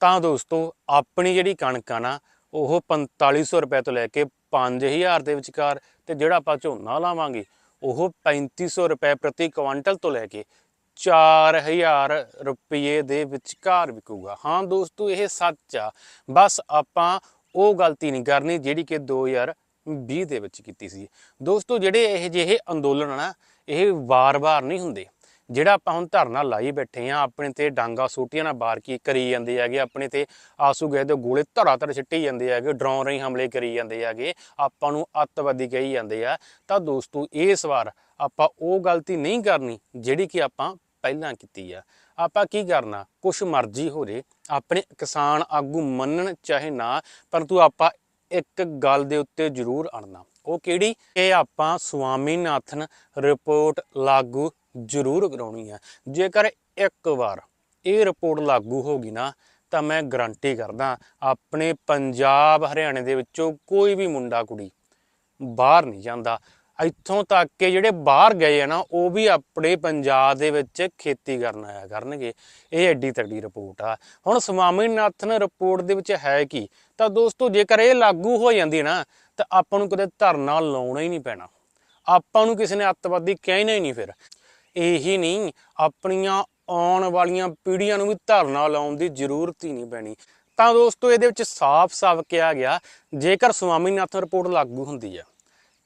ਤਾਂ ਦੋਸਤੋ, ਆਪਣੀ ਜਿਹੜੀ ਕਣਕ ਆ ਨਾ, ਉਹ 4500 ਰੁਪਏ ਤੋਂ ਲੈ ਕੇ 5000 ਦੇ ਵਿਚਕਾਰ ਤੇ ਜਿਹੜਾ ਆਪਾਂ ਝੋਨਾ ਲਾਵਾਂਗੇ, ਉਹ 3500 ਰੁਪਏ ਪ੍ਰਤੀ ਕੁਇੰਟਲ ਤੋਂ ਲੈ ਕੇ 4000 ਰੁਪਏ ਦੇ ਵਿਚਕਾਰ ਵਿਕੂਗਾ। ਹਾਂ ਦੋਸਤੋ, ਇਹ ਸੱਚ ਆ। ਬਸ ਆਪਾਂ ਉਹ ਗਲਤੀ ਨਹੀਂ ਕਰਨੀ ਜਿਹੜੀ ਕਿ 2020 ਦੇ ਵਿੱਚ ਕੀਤੀ ਸੀ। ਦੋਸਤੋ, ਜਿਹੜੇ ਇਹ ਜਿਹੇ ਅੰਦੋਲਨ ਆ ਇਹ ਵਾਰ-ਵਾਰ ਨਹੀਂ ਹੁੰਦੇ। ਜਿਹੜਾ ਆਪਾਂ ਹੁਣ ਧਰਨਾ ਲਾਈ ਬੈਠੇ ਆ, ਆਪਣੇ ਤੇ ਡਾਂਗਾ ਸੋਟੀਆਂ ਨਾਲ ਬਾਰ ਕੀ ਕਰੀ ਜਾਂਦੇ ਹੈਗੇ, ਆਪਣੇ ਤੇ ਆਸੂ ਗਏ ਤੇ ਗੋਲੇ ਧੜਾ ਧੜ ਸਿੱਟੀ ਜਾਂਦੇ ਹੈਗੇ, ਡਰਾਉਣ ਰਹੀ ਹਮਲੇ ਕਰੀ ਜਾਂਦੇ ਹੈਗੇ, ਆਪਾਂ ਨੂੰ ਅੱਤਵਾਦੀ ਕਹੀ ਜਾਂਦੇ ਆ। ਤਾਂ ਦੋਸਤੋ, ਇਸ ਵਾਰ ਆਪਾਂ ਉਹ ਗਲਤੀ ਨਹੀਂ ਕਰਨੀ ਜਿਹੜੀ ਕਿ ਆਪਾਂ ਪਹਿਲਾਂ ਕੀਤੀ ਆ। ਆਪਾਂ ਕੀ ਕਰਨਾ? ਕੁਛ ਮਰਜ਼ੀ ਹੋ ਜੇ, ਆਪਣੇ ਕਿਸਾਨ ਆਗੂ ਮੰਨਣ ਚਾਹੇ ਨਾ, ਪਰੰਤੂ ਆਪਾਂ ਇੱਕ ਗੱਲ ਦੇ ਉੱਤੇ ਜ਼ਰੂਰ ਅੜਨਾ। ਉਹ ਕਿਹੜੀ? ਕਿ ਆਪਾਂ ਸੁਆਮੀਨਾਥਨ ਰਿਪੋਰਟ ਲਾਗੂ ਜ਼ਰੂਰ ਕਰਾਉਣੀ ਹੈ ਜੇਕਰ ਇੱਕ ਵਾਰ ਇਹ ਰਿਪੋਰਟ ਲਾਗੂ ਹੋ ਗਈ ਨਾ, ਤਾਂ ਮੈਂ ਗਰੰਟੀ ਕਰਦਾ, ਆਪਣੇ ਪੰਜਾਬ ਹਰਿਆਣੇ ਦੇ ਵਿੱਚੋਂ ਕੋਈ ਵੀ ਮੁੰਡਾ ਕੁੜੀ ਬਾਹਰ ਨਹੀਂ ਜਾਂਦਾ। ਇੱਥੋਂ ਤੱਕ ਕਿ ਜਿਹੜੇ ਬਾਹਰ ਗਏ ਆ ਨਾ, ਉਹ ਵੀ ਆਪਣੇ ਪੰਜਾਬ ਦੇ ਵਿੱਚ ਖੇਤੀ ਕਰਨ ਆਇਆ ਕਰਨਗੇ। ਇਹ ਐਡੀ ਤਗੜੀ ਰਿਪੋਰਟ ਆ। ਹੁਣ ਸਵਾਮੀਨਾਥਨ ਰਿਪੋਰਟ ਦੇ ਵਿੱਚ ਹੈ ਕੀ? ਤਾਂ ਦੋਸਤੋ, ਜੇਕਰ ਇਹ ਲਾਗੂ ਹੋ ਜਾਂਦੀ ਨਾ, ਤਾਂ ਆਪਾਂ ਨੂੰ ਕਦੇ ਧਰਨਾ ਲਾਉਣਾ ਹੀ ਨਹੀਂ ਪੈਣਾ। ਆਪਾਂ ਨੂੰ ਕਿਸੇ ਨੇ ਅੱਤਵਾਦੀ ਕਹਿਣਾ ਹੀ ਨਹੀਂ ਫਿਰ। ਇਹੀ ਨਹੀਂ, ਆਪਣੀਆਂ ਆਉਣ ਵਾਲੀਆਂ ਪੀੜ੍ਹੀਆਂ ਨੂੰ ਵੀ ਧਰਨਾ ਲਾਉਣ ਦੀ ਜ਼ਰੂਰਤ ਹੀ ਨਹੀਂ ਪੈਣੀ। ਤਾਂ ਦੋਸਤੋ, ਇਹਦੇ ਵਿੱਚ ਸਾਫ਼-ਸਾਫ਼ ਕਿਹਾ ਗਿਆ, ਜੇਕਰ ਸਵਾਮੀਨਾਥਨ ਰਿਪੋਰਟ ਲਾਗੂ ਹੁੰਦੀ ਆ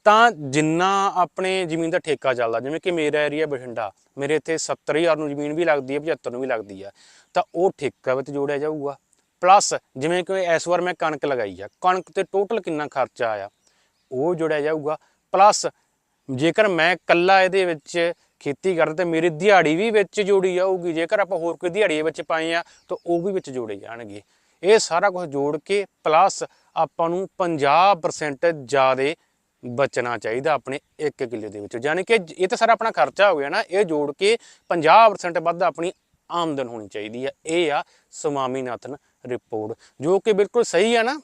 ਤਾਂ ਜਿੰਨਾ ਆਪਣੇ ਜ਼ਮੀਨ ਦਾ ਠੇਕਾ ਚੱਲਦਾ, ਜਿਵੇਂ ਕਿ ਮੇਰਾ ਏਰੀਆ ਬਠਿੰਡਾ, ਮੇਰੇ ਇੱਥੇ 70000 ਨੂੰ ਜ਼ਮੀਨ ਵੀ ਲੱਗਦੀ ਹੈ 75 ਨੂੰ ਵੀ ਲੱਗਦੀ ਆ ਤਾਂ ਉਹ ਠੇਕਾ ਵਿੱਚ ਜੋੜਿਆ ਜਾਊਗਾ। ਪਲੱਸ ਜਿਵੇਂ ਕਿ ਇਸ ਵਾਰ ਮੈਂ ਕਣਕ ਲਗਾਈ ਆ, ਕਣਕ ਤੇ ਟੋਟਲ ਕਿੰਨਾ ਖਰਚਾ ਆਇਆ, ਉਹ ਜੋੜਿਆ ਜਾਊਗਾ। ਪਲੱਸ ਜੇਕਰ ਮੈਂ ਇਕੱਲਾ ਇਹਦੇ ਵਿੱਚ ਖੇਤੀ ਕਰਦਾ, ਤੇ ਮੇਰੀ ਦਿਹਾੜੀ ਵੀ ਵਿੱਚ ਜੋੜੀ ਜਾਊਗੀ, ਜੇਕਰ ਆਪਾਂ ਹੋਰ ਕੋਈ ਦਿਹਾੜੀ ਵਿੱਚ ਪਾਏ ਆ, ਤਾਂ ਉਹ ਵੀ ਵਿੱਚ ਜੋੜੇ ਜਾਣਗੇ। ਇਹ ਸਾਰਾ ਕੁਝ ਜੋੜ ਕੇ ਪਲੱਸ ਆਪਾਂ ਨੂੰ 50% ਜ਼ਿਆਦਾ ਬਚਣਾ ਚਾਹੀਦਾ ਆਪਣੇ 1 ਕਿੱਲੇ ਦੇ ਵਿੱਚੋਂ। ਯਾਨੀ ਕਿ ਇਹ ਤਾਂ ਸਾਰਾ ਆਪਣਾ ਖਰਚਾ ਹੋ ਗਿਆ ਨਾ, ਇਹ ਜੋੜ ਕੇ 50% ਵੱਧ ਆਪਣੀ ਆਮਦਨ ਹੋਣੀ ਚਾਹੀਦੀ ਹੈ ਇਹ ਆ ਸਵਾਮੀਨਾਥਨ ਰਿਪੋਰਟ, ਜੋ ਕਿ ਬਿਲਕੁਲ ਸਹੀ ਹੈ ਨਾ।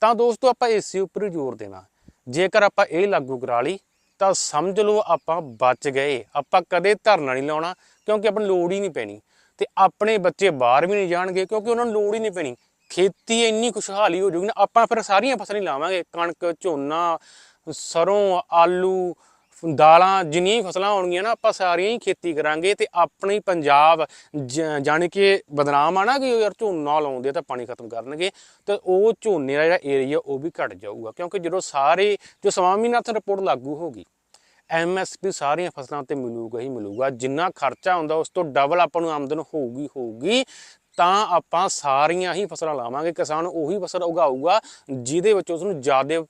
ਤਾਂ ਦੋਸਤੋ, ਆਪਾਂ ਇਸੇ ਉੱਪਰ ਹੀ ਜ਼ੋਰ ਦੇਣਾ। ਜੇਕਰ ਆਪਾਂ ਇਹ ਲਾਗੂ ਕਰਾ ਲਈ, ਤਾਂ ਸਮਝ ਲਓ ਆਪਾਂ ਬਚ ਗਏ। ਆਪਾਂ ਕਦੇ ਧਰਨਾ ਨਹੀਂ ਲਾਉਣਾ, ਕਿਉਂਕਿ ਆਪਾਂ ਨੂੰ ਲੋੜ ਹੀ ਨਹੀਂ ਪੈਣੀ। ਤੇ ਆਪਣੇ ਬੱਚੇ ਬਾਹਰ ਵੀ ਨਹੀਂ ਜਾਣਗੇ, ਕਿਉਂਕਿ ਉਹਨਾਂ ਨੂੰ ਲੋੜ ਹੀ ਨਹੀਂ ਪੈਣੀ। ਖੇਤੀ ਇੰਨੀ ਖੁਸ਼ਹਾਲੀ ਹੋ ਜਾਊਗੀ ਨਾ, ਆਪਾਂ ਫਿਰ ਸਾਰੀਆਂ ਫਸਲਾਂ ਹੀ ਲਾਵਾਂਗੇ, ਕਣਕ, ਝੋਨਾ, ਸਰੋਂ, ਆਲੂ, ਦਾਲਾਂ, ਜਿੰਨੀਆਂ ਹੀ ਫਸਲਾਂ ਹੋਣਗੀਆਂ ਨਾ, ਆਪਾਂ ਸਾਰੀਆਂ ਹੀ ਖੇਤੀ ਕਰਾਂਗੇ ਤੇ ਆਪਣੀ ਪੰਜਾਬ ਜ- ਜਾਣੀ ਕਿ ਬਦਨਾਮ ਆ ਨਾ ਕਿ ਯਾਰ ਝੋਨਾ ਲਾਉਂਦੇ ਆ ਤਾਂ ਪਾਣੀ ਖਤਮ ਕਰਨਗੇ ਤੇ ਉਹ ਝੋਨੇ ਦਾ ਜਿਹੜਾ ਏਰੀਆ ਉਹ ਵੀ ਘਟ ਜਾਊਗਾ, ਕਿਉਂਕਿ ਜਦੋਂ ਸਾਰੇ, ਜੋ ਸਵਾਮੀਨਾਥਨ ਰਿਪੋਰਟ ਲਾਗੂ ਹੋਗੀ ਐਮਐਸਪੀ ਸਾਰੀਆਂ ਫਸਲਾਂ ਤੇ ਮਿਲੂਗਾ ਹੀ ਮਿਲੂਗਾ, ਜਿੰਨਾ ਖਰਚਾ ਹੁੰਦਾ ਉਸ ਤੋਂ ਡਬਲ ਆਪਾਂ ਨੂੰ ਆਮਦਨ ਹੋਊਗੀ ਹੋਊਗੀ ਤਾਂ ਆਪਾਂ ਸਾਰੀਆਂ ਹੀ ਫਸਲਾਂ ਲਾਵਾਂਗੇ, ਕਿਸਾਨ ਉਹੀ ਫਸਲ ਉਗਾਊਗਾ, ਜਿਹਦੇ ਵਿੱਚ ਉਸ ਨੂੰ ਜ਼ਿਆਦਾ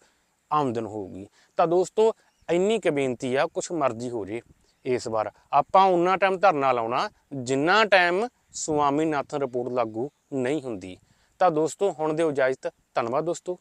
ਆਮਦਨ ਹੋਊਗੀ। ਤਾਂ ਦੋਸਤੋ, ਇੰਨੀ ਕੁ ਬੇਨਤੀ ਆ, ਕੁਛ ਮਰਜ਼ੀ ਹੋ ਜੇ ਇਸ ਵਾਰ। ਆਪਾਂ ਉਨਾ ਟਾਈਮ ਧਰਨਾ ਲਾਉਣਾ, ਜਿੰਨਾ ਟਾਈਮ ਸੁਆਮੀਨਾਥਨ ਰਿਪੋਰਟ ਲਾਗੂ ਨਹੀਂ ਹੁੰਦੀ। ਤਾਂ ਦੋਸਤੋ, ਹੁਣ ਦਿਓ ਇਜਾਜ਼ਤ। ਧੰਨਵਾਦ ਦੋਸਤੋ।